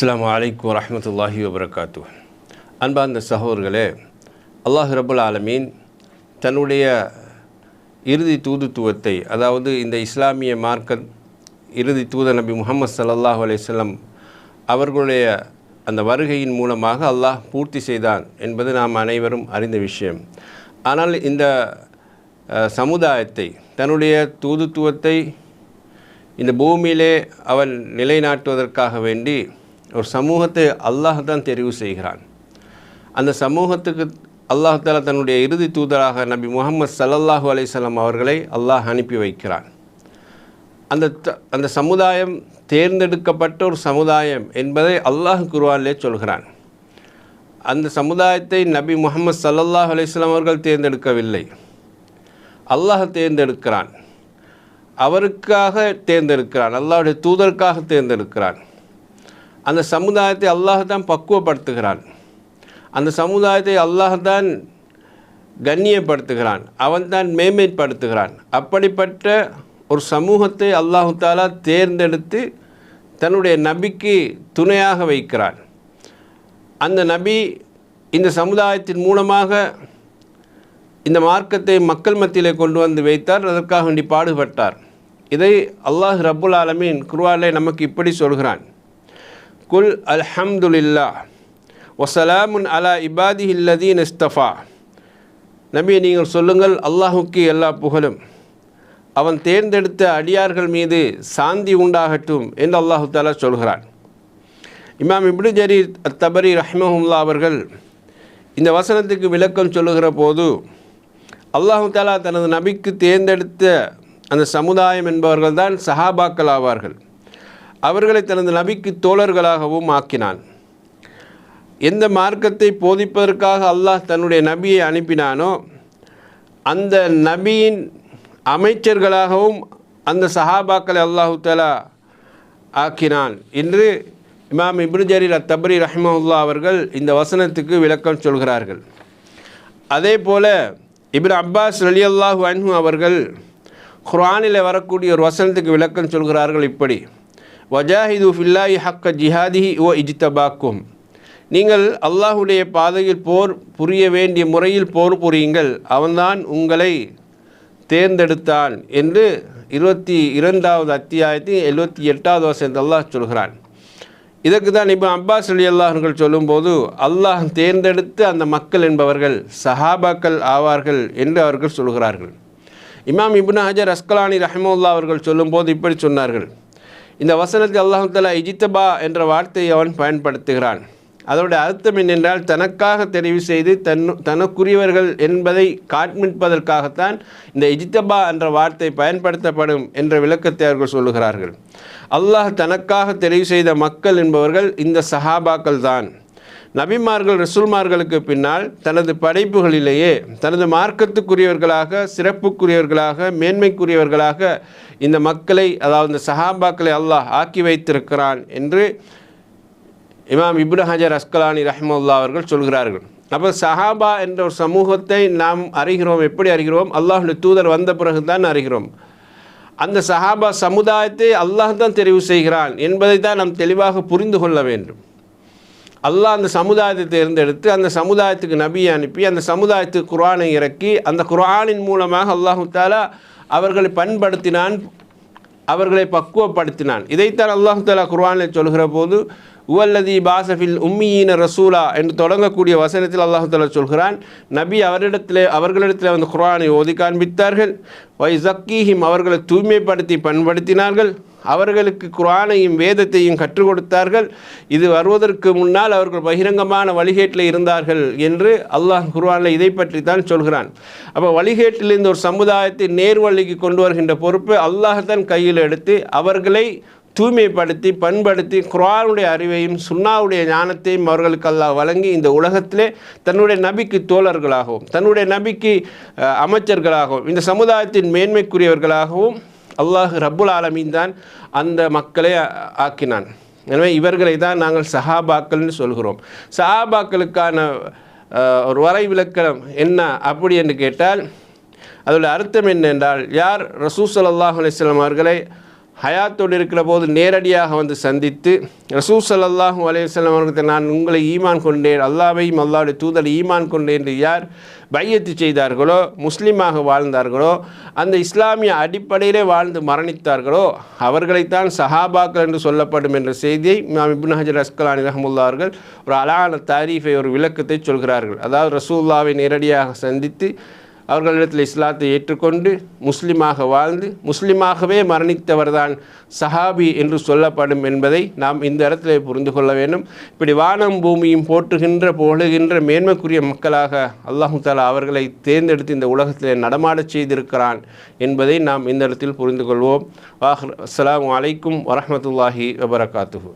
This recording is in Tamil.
அஸ்லாம் வலைக்கம் வரமத்துல்லாஹி வபரகாத்து அன்பார்ந்த சகோதர்களே அல்லாஹ் ரபுல் ஆலமீன் தன்னுடைய இறுதி தூதுத்துவத்தை அதாவது இந்த இஸ்லாமிய மார்க்க இறுதி தூத நபி முகமது சல்லாஹூ அலையம் அவர்களுடைய அந்த வருகையின் மூலமாக அல்லாஹ் பூர்த்தி செய்தான் என்பது நாம் அனைவரும் அறிந்த விஷயம். ஆனால் இந்த சமுதாயத்தை தன்னுடைய தூதுத்துவத்தை இந்த பூமியிலே அவன் நிலைநாட்டுவதற்காக வேண்டி ஒரு சமூகத்தை அல்லாஹ் தான் தெரிவு செய்கிறான். அந்த சமூகத்துக்கு அல்லாஹ் தாலா தன்னுடைய இறுதி தூதராக நபி முகமது சல்லல்லாஹு அலைசல்லாம் அவர்களை அல்லாஹ் அனுப்பி வைக்கிறான். அந்த த- அந்த சமுதாயம் தேர்ந்தெடுக்கப்பட்ட ஒரு சமுதாயம் என்பதை அல்லாஹ் குர்வானிலே சொல்கிறான். அந்த சமுதாயத்தை நபி முகமது ஸல்லல்லாஹு அலைஸ்லாம் அவர்கள் தேர்ந்தெடுக்கவில்லை. அல்லாஹ் தேர்ந்தெடுக்கிறான். அவருக்காக தேர்ந்தெடுக்கிறான். அல்லாஹுடைய தூதருக்காக தேர்ந்தெடுக்கிறான். அந்த சமுதாயத்தை அல்லாஹ் தான் பக்குவப்படுத்துகிறான். அந்த சமுதாயத்தை அல்லாஹ் தான் கண்ணியப்படுத்துகிறான். அவன் தான் மேன்மைப்படுத்துகிறான். அப்படிப்பட்ட ஒரு சமூகத்தை அல்லாஹு தாலா தேர்ந்தெடுத்து தன்னுடைய நபிக்கு துணையாக வைக்கிறான். அந்த நபி இந்த சமுதாயத்தின் மூலமாக இந்த மார்க்கத்தை மக்கள் மத்தியிலே கொண்டு வந்து வைத்தார். அதற்காக வேண்டி பாடுபட்டார். இதை அல்லாஹ் ரபுல் ஆலமீன் குர்ஆனிலே நமக்கு இப்படி சொல்கிறான். குல் அல்ஹம்துலில்லா ஒசலாமுன் அலா இபாதி அல்லதீன் இஸ்தஃபா நபி நீங்கள் சொல்லுங்கள் அல்லாஹுக்கு எல்லா புகழும். அவன் தேர்ந்தெடுத்த அடியார்கள் மீது சாந்தி உண்டாகட்டும் என்று அல்லாஹு தாலா சொல்கிறான். இமாம் இப்னு ஜரீர் அத்தபரி ரஹ்மஹுல்லா அவர்கள் இந்த வசனத்துக்கு விளக்கம் சொல்லுகிற போது அல்லாஹு தாலா தனது நபிக்கு தேர்ந்தெடுத்த அந்த சமுதாயம் என்பவர்கள் தான் சஹாபாக்கள் ஆவார்கள். அவர்களை தனது நபிக்கு தோழர்களாகவும் ஆக்கினான். எந்த மார்க்கத்தை போதிப்பதற்காக அல்லாஹ் தன்னுடைய நபியை அனுப்பினானோ அந்த நபியின் அமைச்சர்களாகவும் அந்த சஹாபாக்களை அல்லாஹு தலா ஆக்கினான் என்று இமாம் இப்னுஜரீர் அத்தபரி ரஹ்மஹுல்லா அவர்கள் இந்த வசனத்துக்கு விளக்கம் சொல்கிறார்கள். அதே போல இப்னு அப்பாஸ் ரலியல்லாஹு அன்ஹு அவர்கள் குரானில் வரக்கூடிய ஒரு வசனத்துக்கு விளக்கம் சொல்கிறார்கள் இப்படி. வஜாஹிது ஃபில்லாஹி ஹக்க ஜிஹாதிஹி ஓ இஜித்தபாக்கும் நீங்கள் அல்லாஹுடைய பாதையில் போர் புரிய வேண்டிய முறையில் போர் புரியுங்கள். அவன்தான் உங்களை தேர்ந்தெடுத்தான் என்று இருபத்தி இரண்டாவது அத்தியாயத்தின் எழுபத்தி எட்டாவது வசனத்தில் அல்லாஹ் சொல்கிறான். இதற்கு தான் இப்போ அப்பாஸ் அலி அல்லாஹர்கள் சொல்லும்போது அல்லாஹ் தேர்ந்தெடுத்து அந்த மக்கள் என்பவர்கள் சஹாபாக்கள் ஆவார்கள் என்று அவர்கள் சொல்கிறார்கள். இமாம் இப்னு ஹஜர் அஸ்கலானி ரஹமுல்லா அவர்கள் சொல்லும்போது இப்படி சொன்னார்கள். இந்த வசனத்தில் அல்லாஹ் தலா இஜித்தபா என்ற வார்த்தையை அவன் பயன்படுத்துகிறான். அதோட அர்த்தம் என்னென்றால் தனக்காக தெரிவு செய்து தன் தனக்குரியவர்கள் என்பதை காண்பிப்பதற்காகத்தான் இந்த இஜித்தபா என்ற வார்த்தை பயன்படுத்தப்படும் என்ற விளக்கத்தை அவர்கள் சொல்லுகிறார்கள். அல்லாஹ் தனக்காக தெரிவு செய்த மக்கள் என்பவர்கள் இந்த சஹாபாக்கள் தான் நபிமார்கள் ரசூல்மார்களுக்கு பின்னால் தனது படைப்புகளிலேயே தனது மார்க்கத்துக்குரியவர்களாக சிறப்புக்குரியவர்களாக மேன்மைக்குரியவர்களாக இந்த மக்களை அதாவது இந்த சஹாபாக்களை அல்லாஹ் ஆக்கி வைத்திருக்கிறான் என்று இமாம் இப்னு ஹஜர் அஸ்கலானி ரஹமுல்லா அவர்கள் சொல்கிறார்கள். அப்போ சஹாபா என்ற ஒரு சமூகத்தை நாம் அறிகிறோம் எப்படி அறிகிறோம்? அல்லாஹுடைய தூதர் வந்த பிறகு தான் அறிகிறோம். அந்த சஹாபா சமுதாயத்தை அல்லாஹ் தான் தெரிவு செய்கிறான் என்பதை தான் நாம் தெளிவாக புரிந்து கொள்ள வேண்டும். அல்லாஹ் அந்த சமுதாயத்தை தேர்ந்தெடுத்து அந்த சமுதாயத்துக்கு நபியை அனுப்பி அந்த சமுதாயத்துக்கு குர்ஆனை இறக்கி அந்த குர்ஆனின் மூலமாக அல்லாஹு தாலா அவர்களை பண்படுத்தினான் அவர்களை பக்குவப்படுத்தினான். இதைத்தான் அல்லாஹு தாலா குரானில் சொல்கிற போது உவல்லதி பாசஃபில் உம்மியின ரசூலா என்று தொடங்கக்கூடிய வசனத்தில் அல்லாஹால சொல்கிறான். நபி அவரிடத்திலே அவர்களிடத்தில் வந்து குரானை ஓதி காண்பித்தார்கள். வை ஜக்கீஹிம் அவர்களை தூய்மைப்படுத்தி பண்படுத்தினார்கள். அவர்களுக்கு குர்ஆனையும் வேதத்தையும் கற்றுக் கொடுத்தார்கள். இது வருவதற்கு முன்னால் அவர்கள் பகிரங்கமான வழிகேட்டில் இருந்தார்கள் என்று அல்லாஹ் குர்ஆனில் இதை பற்றி தான் சொல்கிறான். அப்போ வழிகேட்டிலிருந்து ஒரு சமுதாயத்தை நேர்வழிக்கு கொண்டு வருகின்ற பொறுப்பு அல்லாஹ் தான் கையில் எடுத்து அவர்களை தூய்மைப்படுத்தி பண்படுத்தி குரானுடைய அறிவையும் சுன்னாவுடைய ஞானத்தையும் அவர்களுக்கு அல்லாஹ் வழங்கி இந்த உலகத்திலே தன்னுடைய நபிக்கு தோழர்களாகவும் தன்னுடைய நபிக்கு அமைச்சர்களாகவும் இந்த சமுதாயத்தின் மேன்மைக்குரியவர்களாகவும் அல்லாஹ் ரப்புல் ஆலமீன் தான் அந்த மக்களை ஆக்கினான். எனவே இவர்களை தான் நாங்கள் சஹாபாக்கள்னு சொல்கிறோம். சஹாபாக்களுக்கான ஒரு வரை விளக்கம் என்ன அப்படி என்று கேட்டால் அதோட அர்த்தம் என்னென்றால் யார் ரசூசல் அல்லாஹ் அலைஹி அவர்களை ஹயாத்தோடு இருக்கிற போது நேரடியாக வந்து சந்தித்து ரசூ சல்லாஹூ அலையம் அவர்களுக்கு நான் உங்களை ஈமான் கொண்டேன் அல்லாவையும் அல்லாவுடைய தூதரை ஈமான் கொண்டேன் என்று யார் பையத்து செய்தார்களோ முஸ்லீமாக வாழ்ந்தார்களோ அந்த இஸ்லாமிய அடிப்படையிலே வாழ்ந்து மரணித்தார்களோ அவர்களைத்தான் சஹாபாக்கள் என்று சொல்லப்படும் என்ற செய்தியை நாம் இப்னு ஹஜர் அஸ்கலானி ரஹமுல்லா அவர்கள் ஒரு அழகான தாரீஃபை ஒரு விளக்கத்தை சொல்கிறார்கள். அதாவது ரசூல்லாவை நேரடியாக சந்தித்து அவர்களிடத்தில் இஸ்லாத்தை ஏற்றுக்கொண்டு முஸ்லீமாக வாழ்ந்து முஸ்லீமாகவே மரணித்தவர்தான் சஹாபி என்று சொல்லப்படும் என்பதை நாம் இந்த இடத்துல புரிந்து கொள்ள வேண்டும். இப்படி வானம் பூமியும் போற்றுகின்ற புகழுகின்ற மேன்மைக்குரிய மக்களாக அல்லாஹு தாலா அவர்களை தேர்ந்தெடுத்து இந்த உலகத்தில் நடமாடச் செய்திருக்கிறான் என்பதை நாம் இந்த இடத்தில் புரிந்து கொள்வோம். வாஹ் அஸ்லாம் வலைக்கும் வரமத்துல்லாஹி வபரகாத்துஹு.